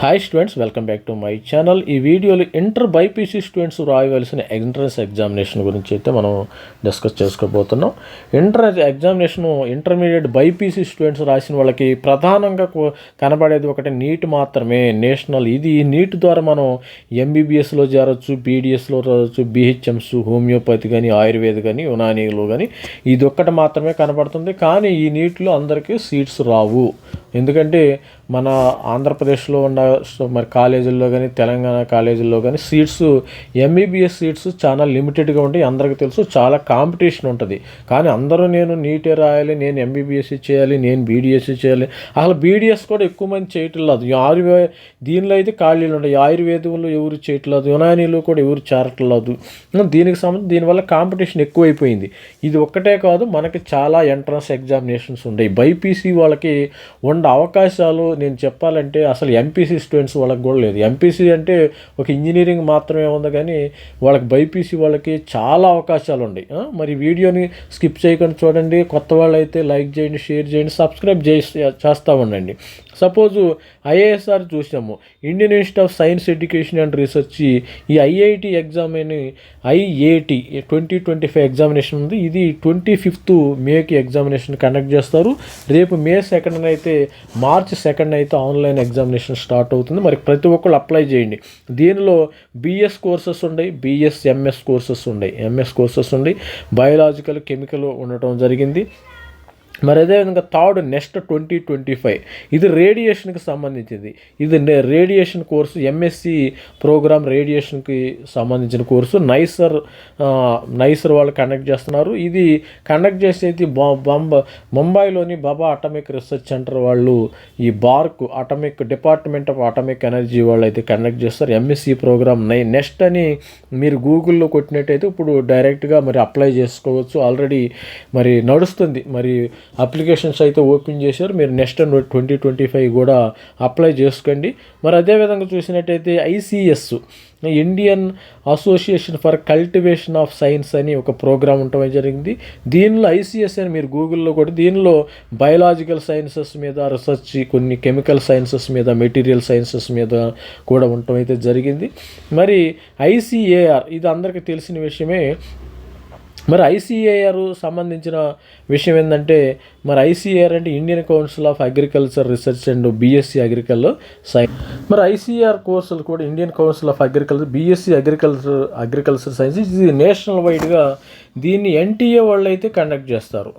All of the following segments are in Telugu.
Hi students welcome back to my channel ఈ వీడియోలో ఇంటర్ బైపీసీ స్టూడెంట్స్ రాయవలసిన ఎంట్రన్స్ ఎగ్జామినేషన్ గురించి అయితే మనం డిస్కస్ చేసుకోబోతున్నాం. Inter examination intermediate BiPC students రాసిన వాళ్ళకి ప్రధానంగా కనబడేది ఒకటి నీట్ మాత్రమే నేషనల్ ఇది నీట్ ద్వారా మనం ఎంబీబీఎస్లో చేరొచ్చు బీడిఎస్లో రావచ్చు బీహెచ్ఎంస్ హోమియోపతి కానీ ఆయుర్వేద కానీ యునానీలు కానీ ఇది ఒక్కటి మాత్రమే కనబడుతుంది. కానీ ఈ నీటిలో అందరికీ సీట్స్ రావు. ఎందుకంటే మన ఆంధ్రప్రదేశ్లో ఉన్న మరి కాలేజీల్లో కానీ తెలంగాణ కాలేజీల్లో కానీ సీట్స్ ఎంబీబీఎస్ సీట్స్ చాలా లిమిటెడ్గా ఉంటాయి. అందరికీ తెలుసు చాలా కాంపిటీషన్ ఉంటుంది. కానీ అందరూ నేను నీటే రాయాలి నేను ఎంబీబీఎస్ చేయాలి నేను బీడీఎస్ చేయాలి. అసలు బీడీఎస్ కూడా ఎక్కువ మంది చేయటం లేదు. ఆయుర్వే దీనిలో అయితే ఖాళీలు ఉంటాయి ఆయుర్వేదంలో ఎవరు చేయట్లేదు యునానీలో కూడా ఎవరు చేరట్లేదు దీనికి సంబంధించి దీనివల్ల కాంపిటీషన్ ఎక్కువైపోయింది. ఇది ఒక్కటే కాదు మనకి చాలా ఎంట్రన్స్ ఎగ్జామినేషన్స్ ఉన్నాయి బైపీసీ వాళ్ళకి ఉన్న అవకాశాలు నేను చెప్పాలంటే అసలు ఎంపీసీ స్టూడెంట్స్ వాళ్ళకి కూడా లేదు. ఎంపీసీ అంటే ఒక ఇంజనీరింగ్ మాత్రమే ఉంది కానీ వాళ్ళకి బైపీసీ వాళ్ళకి చాలా అవకాశాలు ఉన్నాయి. మరి వీడియోని స్కిప్ చేయకుండా చూడండి. కొత్త వాళ్ళు అయితే లైక్ చేయండి షేర్ చేయండి సబ్స్క్రైబ్ చేసి చేస్తూ ఉండండి. సపోజు ఐఏఎస్ఆర్ చూసాము. Indian Institute of Science Education and Research ఈ ఐఐటి ఎగ్జామ్ అని IAT twenty twenty five examination ఉంది. ఇది ట్వంటీ ఫిఫ్త్ మేకి ఎగ్జామినేషన్ కండక్ట్ చేస్తారు. రేపు మే సెకండ్ అయితే మార్చ్ సెకండ్ అయితే ఆన్లైన్ ఎగ్జామినేషన్ స్టార్ట్ అవుతుంది. మరి ప్రతి ఒక్కళ్ళు అప్లై చేయండి. దీనిలో బిఎస్ కోర్సెస్ ఉన్నాయి బిఎస్ ఎంఎస్ కోర్సెస్ ఉన్నాయి ఎంఎస్ కోర్సెస్ ఉన్నాయి బయోలాజికల్ కెమికల్ ఉండటం జరిగింది. మరి అదేవిధంగా third next twenty twenty five. ఇది రేడియేషన్కి సంబంధించింది. ఇది నే- రేడియేషన్ కోర్సు ఎంఎస్సి ప్రోగ్రామ్ రేడియేషన్కి సంబంధించిన కోర్సు. నైసర్ నైసర్ వాళ్ళు కండక్ట్ చేస్తున్నారు. ఇది కండక్ట్ చేసేది బొంబ ముంబైలోని బాబా అటమిక్ రీసెర్చ్ సెంటర్ వాళ్ళు ఈ BARC atomic department of atomic energy వాళ్ళు అయితే కండక్ట్ చేస్తారు ఎంఎస్సి ప్రోగ్రామ్ నై నెక్స్ట్ అని మీరు గూగుల్లో కొట్టినట్టయితే ఇప్పుడు డైరెక్ట్గా మరి అప్లై చేసుకోవచ్చు. ఆల్రెడీ మరి నడుస్తుంది. మరి అప్లికేషన్స్ అయితే ఓపెన్ చేశారు. మీరు నెక్స్ట్ ట్వంటీ ట్వంటీ ఫైవ్ కూడా అప్లై చేసుకోండి. మరి అదేవిధంగా చూసినట్టయితే ICS Indian Association for Cultivation of Science అని ఒక ప్రోగ్రామ్ ఉండటం జరిగింది. దీనిలో ఐసీఎస్ అని మీరు గూగుల్లో కూడా దీనిలో బయలాజికల్ సైన్సెస్ మీద రీసెర్చ్ కొన్ని కెమికల్ సైన్సెస్ మీద మెటీరియల్ సైన్సెస్ మీద కూడా ఉండటం అయితే జరిగింది. మరి ఐసీఏఆర్ ఇది అందరికీ తెలిసిన విషయమే. మరి ఐసీఏఆర్ సంబంధించిన విషయం ఏంటంటే మరి ఐసీఆర్ అంటే Indian Council of Agriculture Research and BSc agricultural science. మరి ఐసీఆర్ కోర్సులు కూడా Indian Council of Agriculture BSc agriculture agriculture science ఇది నేషనల్ వైడ్గా దీన్ని ఎన్టీఏ వాళ్ళు అయితే కండక్ట్ చేస్తారు.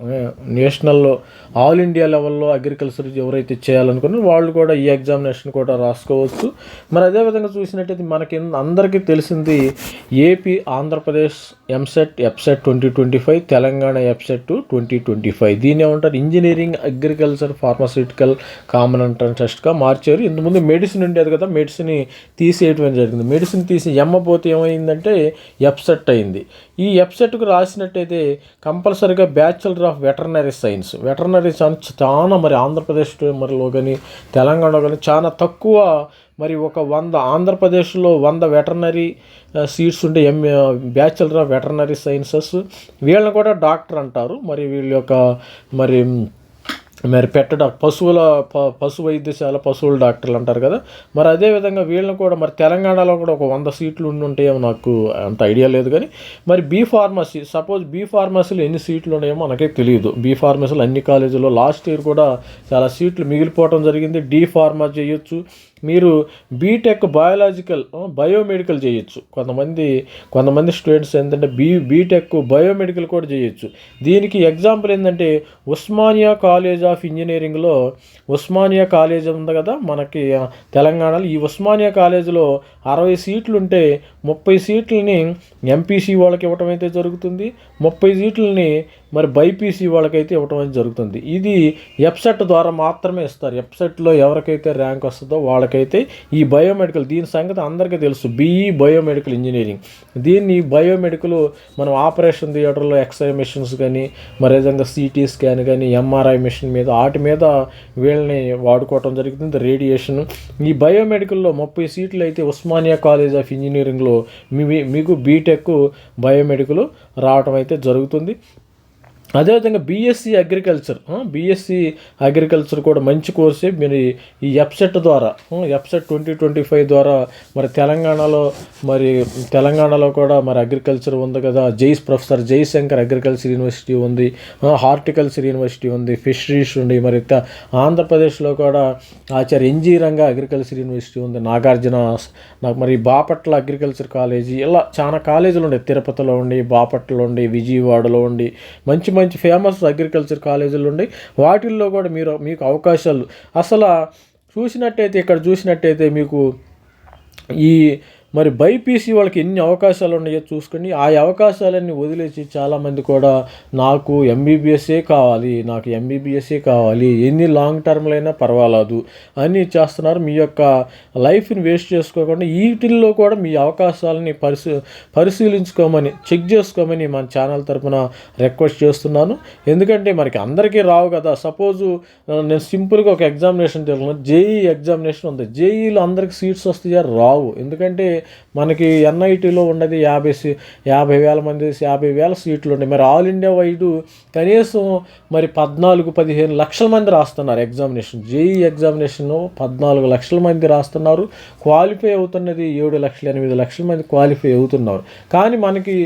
నేషనల్లో ఆల్ ఇండియా లెవెల్లో అగ్రికల్చర్ ఎవరైతే చేయాలనుకున్నారో వాళ్ళు కూడా ఈ ఎగ్జామినేషన్ కూడా రాసుకోవచ్చు. మరి అదేవిధంగా చూసినట్టయితే మనకి అందరికీ తెలిసింది AP Andhra Pradesh EAMCET EAPCET twenty twenty five Telangana EAPCET twenty twenty five. దీని ఏమంటారు? Engineering agriculture pharmaceutical common entrance టెస్ట్గా మార్చారు. ఇంతకుముందు మెడిసిన్ ఉండేది కదా మెడిసిన్ తీసేయటం జరిగింది. మెడిసిన్ తీసి ఎమ్మపోతే ఏమైందంటే ఎప్సెట్ అయింది. ఈ ఎప్సెట్కు రాసినట్టయితే కంపల్సరీగా bachelor of veterinary science. Veterinary science చాలా మరి ఆంధ్రప్రదేశ్ మరిలో కానీ తెలంగాణలో కానీ చాలా తక్కువ మరి ఒక వంద ఆంధ్రప్రదేశ్లో వంద వెటర్నరీ సీట్స్ ఉండే M bachelor of veterinary sciences. వీళ్ళని కూడా డాక్టర్ అంటారు. మరి వీళ్ళ యొక్క మరి మరి పెట్ట పశువుల ప- పశు వైద్యశాల పశువుల డాక్టర్లు అంటారు కదా. మరి అదేవిధంగా వీళ్ళని కూడా మరి తెలంగాణలో కూడా ఒక వంద సీట్లు ఉండి ఉంటాయేమో నాకు అంత ఐడియా లేదు కానీ మరి బీ ఫార్మసీ సపోజ్ బీ ఫార్మసీలో ఎన్ని సీట్లు ఉన్నాయో మనకే తెలియదు. బీ ఫార్మసీలో అన్ని కాలేజీలో లాస్ట్ ఇయర్ కూడా చాలా సీట్లు మిగిలిపోవడం జరిగింది. డి ఫార్మా చేయొచ్చు. మీరు బీటెక్ బయాలజికల్ బయోమెడికల్ చేయొచ్చు. కొంతమంది కొంతమంది స్టూడెంట్స్ ఏంటంటే బీ బీటెక్ బయోమెడికల్ కూడా చేయొచ్చు. దీనికి ఎగ్జాంపుల్ ఏంటంటే ఉస్మానియా కాలేజ్ ఆఫ్ ఇంజనీరింగ్లో ఉస్మానియా కాలేజ్ ఉంది కదా మనకి తెలంగాణలో. ఈ ఉస్మానియా కాలేజీలో అరవై సీట్లు ఉంటే ముప్పై సీట్లని ఎంపీసీ వాళ్ళకి ఇవ్వటం అయితే జరుగుతుంది. ముప్పై సీట్లని మరి బైపీసీ వాళ్ళకైతే ఇవ్వటం అయితే జరుగుతుంది. ఇది ఎప్సెట్ ద్వారా మాత్రమే ఇస్తారు. ఎప్సెట్లో ఎవరికైతే ర్యాంక్ వస్తుందో వాళ్ళకైతే ఈ బయోమెడికల్ దీని సంగతి అందరికీ తెలుసు. BE biomedical engineering. దీన్ని బయోమెడికల్ మనం ఆపరేషన్ థియేటర్లో ఎక్స్రే మిషన్స్ కానీ మరి విధంగా సిటీ స్కాన్ కానీ ఎంఆర్ఐ మిషన్ మీద వాటి మీద వీళ్ళని వాడుకోవటం జరుగుతుంది. రేడియేషన్. ఈ బయోమెడికల్లో ముప్పై సీట్లు అయితే ఉస్మానియా కాలేజ్ ఆఫ్ ఇంజనీరింగ్లో మీ మీకు బీటెక్ బయోమెడికల్ రావటం అయితే జరుగుతుంది. అదేవిధంగా బీఎస్సీ అగ్రికల్చర్ బీఎస్సీ అగ్రికల్చర్ కూడా మంచి కోర్సే మీరు ఈ- ఎప్సెట్ ద్వారా ఎప్సెట్ ట్వంటీ ట్వంటీ ఫైవ్ ద్వారా మరి తెలంగాణలో మరి తెలంగాణలో కూడా మరి అగ్రికల్చర్ ఉంది కదా. జైస్ ప్రొఫెసర్ జయశంకర్ అగ్రికల్చర్ యూనివర్సిటీ ఉంది హార్టికల్చర్ యూనివర్సిటీ ఉంది ఫిషరీస్ ఉంది. మరి త- ఆంధ్రప్రదేశ్లో కూడా Acharya N G Ranga agriculture university ఉంది. నాగార్జున నాకు మరి బాపట్ల అగ్రికల్చర్ కాలేజీ ఇలా చాలా కాలేజీలు ఉన్నాయి. తిరుపతిలో ఉండి బాపట్లలో ఉండి విజయవాడలో ఉండి మంచి మంచి ఫేమస్ అగ్రికల్చర్ కాలేజీలు ఉన్నాయి. వాటిల్లో కూడా మీరు మీకు అవకాశాలు. అసలు చూసినట్టయితే ఇక్కడ చూసినట్టయితే మీకు ఈ మరి బైపీసీ వాళ్ళకి ఎన్ని అవకాశాలు ఉన్నాయో చూసుకొని ఆ అవకాశాలన్నీ వదిలేసి చాలామంది కూడా నాకు ఎంబీబీఎస్ఏ కావాలి నాకు ఎంబీబీఎస్ఏ కావాలి ఎన్ని లాంగ్ టర్మ్లైనా పర్వాలేదు అని చేస్తున్నారు. మీ యొక్క లైఫ్ని వేస్ట్ చేసుకోకుండా వీటిల్లో కూడా మీ అవకాశాలని పరిశీ పరిశీలించుకోమని చెక్ చేసుకోమని మన ఛానల్ తరపున రిక్వెస్ట్ చేస్తున్నాను. ఎందుకంటే మనకి అందరికీ రావు కదా. సపోజు నేను సింపుల్గా ఒక ఎగ్జామినేషన్ తెలుగుతున్నాను జేఈ ఎగ్జామినేషన్ ఉంది. జేఈలో అందరికి సీట్స్ వస్తాయా? రావు. ఎందుకంటే మనకి ఎన్ఐటీలో ఉన్నది యాభై సీ యాభై వేల మంది యాభై వేల సీట్లు ఉన్నాయి మరి ఆల్ ఇండియా వైడ్ కనీసం మరి పద్నాలుగు పదిహేను లక్షల మంది రాస్తున్నారు ఎగ్జామినేషన్. జేఈ ఎగ్జామినేషన్ పద్నాలుగు లక్షల మంది రాస్తున్నారు. క్వాలిఫై అవుతున్నది ఏడు లక్షల ఎనిమిది లక్షల మంది క్వాలిఫై అవుతున్నారు. కానీ మనకి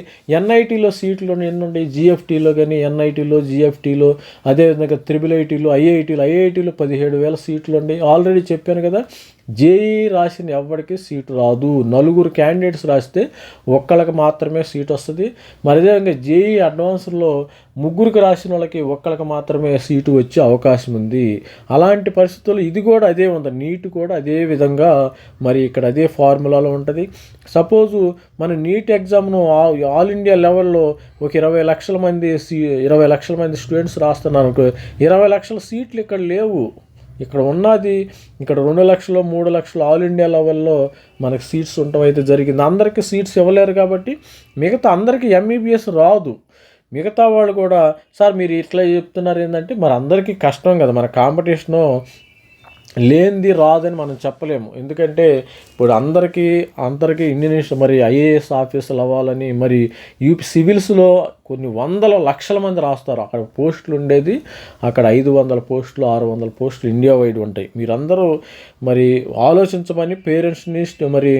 ఎన్ఐటీలో సీట్లు ఎన్ని ఉన్నాయి జిఎఫ్టీలో కానీ ఎన్ఐటీలో జిఎఫ్టీలో అదేవిధంగా త్రిబుల్ ఐటీలో ఐఐటీలో ఐఐటీలో పదిహేడు వేల సీట్లు ఉన్నాయి ఆల్రెడీ చెప్పాను కదా జేఈ రాసిన ఎవరికి సీటు రాదు. నలుగురు క్యాండిడేట్స్ రాస్తే ఒక్కళ్ళకి మాత్రమే సీట్ వస్తుంది. మరి అదేవిధంగా జేఈ అడ్వాన్స్లో ముగ్గురికి రాసిన వాళ్ళకి ఒక్కళ్ళకి మాత్రమే సీటు వచ్చే అవకాశం ఉంది. అలాంటి పరిస్థితుల్లో ఇది కూడా అదే ఉంది. నీట్ కూడా అదే విధంగా మరి ఇక్కడ అదే ఫార్ములాలో ఉంటుంది. సపోజు మన నీట్ ఎగ్జామ్ను ఆల్ ఇండియా లెవెల్లో ఒక ఇరవై లక్షల మంది సీ ఇరవై లక్షల మంది స్టూడెంట్స్ రాస్తున్నారు అనుకో ఇరవై లక్షల సీట్లు ఇక్కడ లేవు. ఇక్కడ ఉన్నది ఇక్కడ రెండు లక్షలు మూడు లక్షలు ఆల్ ఇండియా లెవెల్లో మనకు సీట్స్ ఉండటం అయితే జరిగింది. అందరికీ సీట్స్ ఇవ్వలేరు కాబట్టి మిగతా అందరికీ ఎంబీబీఎస్ రాదు. మిగతా వాళ్ళు కూడా సార్ మీరు ఇట్లా చెప్తున్నారు ఏంటంటే మరి అందరికీ కష్టం కదా మన కాంపిటీషను లేనిది రాదని మనం చెప్పలేము. ఎందుకంటే ఇప్పుడు అందరికీ అందరికీ ఇండియన్ మరి ఐఏఎస్ ఆఫీసులు అవ్వాలని మరి యూపీ సివిల్స్లో కొన్ని వందల లక్షల మంది రాస్తారు. అక్కడ పోస్టులు ఉండేది. అక్కడ ఐదు వందల పోస్టులు ఆరు వందల పోస్టులు ఇండియా వైడ్ ఉంటాయి. మీరందరూ మరి ఆలోచించమని పేరెంట్స్ని మరి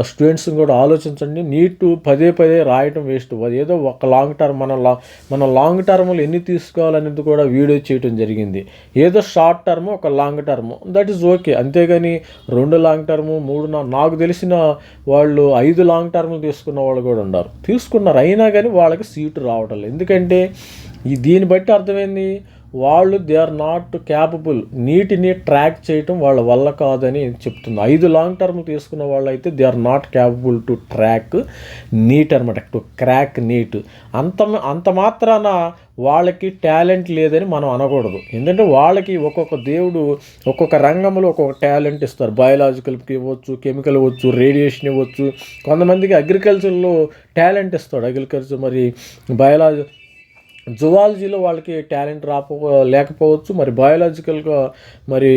స్టూడెంట్స్ని కూడా ఆలోచించండి. నీట్ పదే పదే రాయటం వేస్ట్. ఏదో ఒక లాంగ్ టర్మ్ మన లా మన లాంగ్ టర్మ్లు ఎన్ని తీసుకోవాలనేది కూడా వీడియో చేయటం జరిగింది. ఏదో షార్ట్ టర్మ్ ఒక long term. That is okay అంతేగాని రెండు లాంగ్ టర్మ్ మూడు నాకు తెలిసిన వాళ్ళు ఐదు లాంగ్ టర్మ్లు తీసుకున్న వాళ్ళు కూడా ఉన్నారు. తీసుకున్నారు. అయినా కానీ వాళ్ళకి సీటు రావటం లేదు. ఎందుకంటే ఈ దీన్ని బట్టి అర్థమైంది వాళ్ళు దే ఆర్ నాట్ క్యాపబుల్ నీటిని ట్రాక్ చేయటం వాళ్ళ వల్ల కాదని చెప్తుంది. ఐదు లాంగ్ టర్మ్ తీసుకున్న వాళ్ళు అయితే they are not capable to track NEET అనమాట టు క్రాక్ నీట్. అంత అంత మాత్రాన వాళ్ళకి టాలెంట్ లేదని మనం అనకూడదు. ఎందుకంటే వాళ్ళకి ఒక్కొక్క దేవుడు ఒక్కొక్క రంగంలో ఒక్కొక్క టాలెంట్ ఇస్తారు. బయలాజికల్కి ఇవ్వచ్చు కెమికల్ ఇవ్వచ్చు రేడియేషన్ ఇవ్వచ్చు. కొంతమందికి అగ్రికల్చర్లో టాలెంట్ ఇస్తాడు. అగ్రికల్చర్ మరి బయాలజీ జువాలజీలో వాళ్ళకి టాలెంట్ రాపో లేకపోవచ్చు మరి బయాలజికల్గా మరి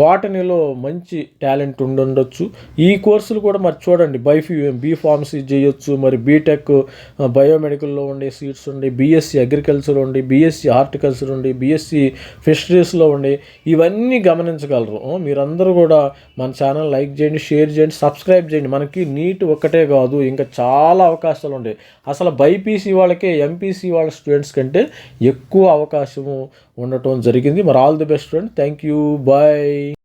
బాటనీలో మంచి టాలెంట్ ఉండుండొచ్చు. ఈ కోర్సులు కూడా మరి చూడండి బైఫీ బీ ఫార్మసీ చేయొచ్చు మరి బీటెక్ బయోమెడికల్లో ఉండే సీట్స్ ఉండి బీఎస్సీ అగ్రికల్చర్ ఉండి బీఎస్సీ హార్టికల్చర్ ఉండి బీఎస్సీ ఫిషరీస్లో ఉండి ఇవన్నీ గమనించగలరు. మీరందరూ కూడా మన ఛానల్ లైక్ చేయండి షేర్ చేయండి సబ్స్క్రైబ్ చేయండి. మనకి నీట్ ఒక్కటే కాదు ఇంకా చాలా అవకాశాలు ఉంటాయి అసలు బైపీసీ వాళ్ళకే ఎంపీసీ వాళ్ళ స్టూడెంట్స్ కంటే ఎక్కువ అవకాశము ఉండటం జరిగింది. మరి all the best friend thank you bye